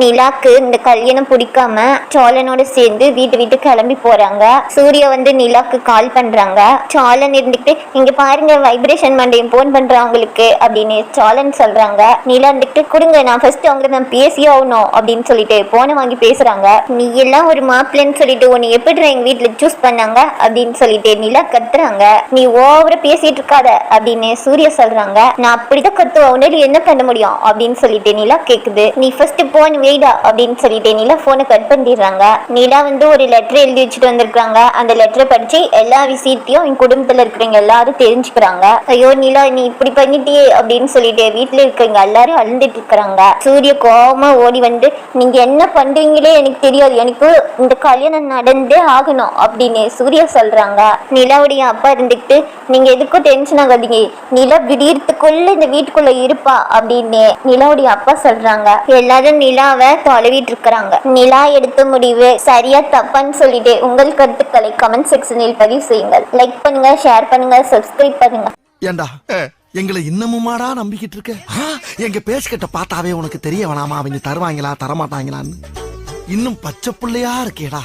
நிலாக்கு இந்த கல்யாணம் பிடிக்காம சோழனோட சேர்ந்து வீட்டு வீட்டு கிளம்பி போறாங்க. சூர்யா வந்து நிலாக்கு கால் பண்றாங்க. சோழன் இருந்துட்டு இங்க பாருங்க வைப்ரேஷன் மண்டையும் போன் பண்றேன் அவங்களுக்கு அப்படின்னு சோழன் சொல்றாங்க. நிலா இருந்துட்டு கொடுங்க நான் ஃபர்ஸ்ட் அவங்களை நான் பேசியே ஆகணும் அப்படின்னு சொல்லிட்டு போனை வாங்கி பேசுறாங்க. நீ எல்லாம் ஒரு மாப்பிள்ளைன்னு சொல்லிட்டு உன்னை எப்படி எங்க வீட்டுல சூஸ் பண்ணாங்க? அப்படின்னு சொல்லிட்டு நிலா கத்துறாங்க. நீ ஓவர பேசிட்டு இருக்காத அப்படின்னு சூர்யா சொல்றாங்க. நான் அப்படிதான் கத்துவேன் உடனே என்ன பண்ண முடியும்? அப்படின்னு சொல்லிட்டு நிலா கேக்குது. நீ ஃபர்ஸ்ட் போன் வேடா அப்படின்னு சொல்லிட்டு நிலா ஃபோனை கட் பண்ணிடுறாங்க. நிலா வந்து ஒரு லெட்டர் எழுதி வச்சுட்டு வந்திருக்காங்க அந்த லெட்டரை படிச்சு எல்லா விஷயத்தையும் என் குடும்பத்துல இருக்கிறவங்க எல்லாரும் தெரிஞ்சுக்கிறாங்க. ஐயோ நிலா நீ இப்படி பண்ணிட்டியே அப்படின்னு சொல்லிட்டு வீட்டுல இருக்கிறவங்க எல்லாரும் அழுந்துட்டு இருக்கிறாங்க. சூரிய கோபமா ஓடி வந்து நீங்க என்ன பண்றீங்களே எனக்கு தெரியாது. எனக்கு இந்த கல்யாணம் நடந்தே ஆகணும் அப்படின்னு சூர்யா சொல்றாங்க. நிலாவுடைய அப்பா இருந்துட்டு நீங்க எதுக்கும் டென்ஷன் ஆகாதீங்க. நிலா விடியறதுக்குள்ள இந்த வீட்டுக்குள்ள இருப்பா அப்படின்னு நிலாவுடைய அப்பா சொல்றாங்க. எல்லாரும் நிலாவை தொலைவிட்டு இருக்கிறாங்க நிலா எடுத்த முடிவு சரியா தப்பான்னு சொல்லிட்டு உங்கள் கருத்துக்களை கமெண்ட் செக்ஷனில் பதிவு செய்யுங்கள். லைக் பண்ணுங்க ஷேர் பண்ணுங்க சப்ஸ்கிரைப் பண்ணுங்க. ஏண்டா? எங்களை இன்னமுமாடா நம்பிக்கிட்டு இருக்க? எங்க பேசிக்கிட்ட பார்த்தாவே உனக்கு தெரிய வேணாமா? அவங்க தருவாங்களா தரமாட்டாங்களான்னு? இன்னும் பச்சை புள்ளையா இருக்கேடா.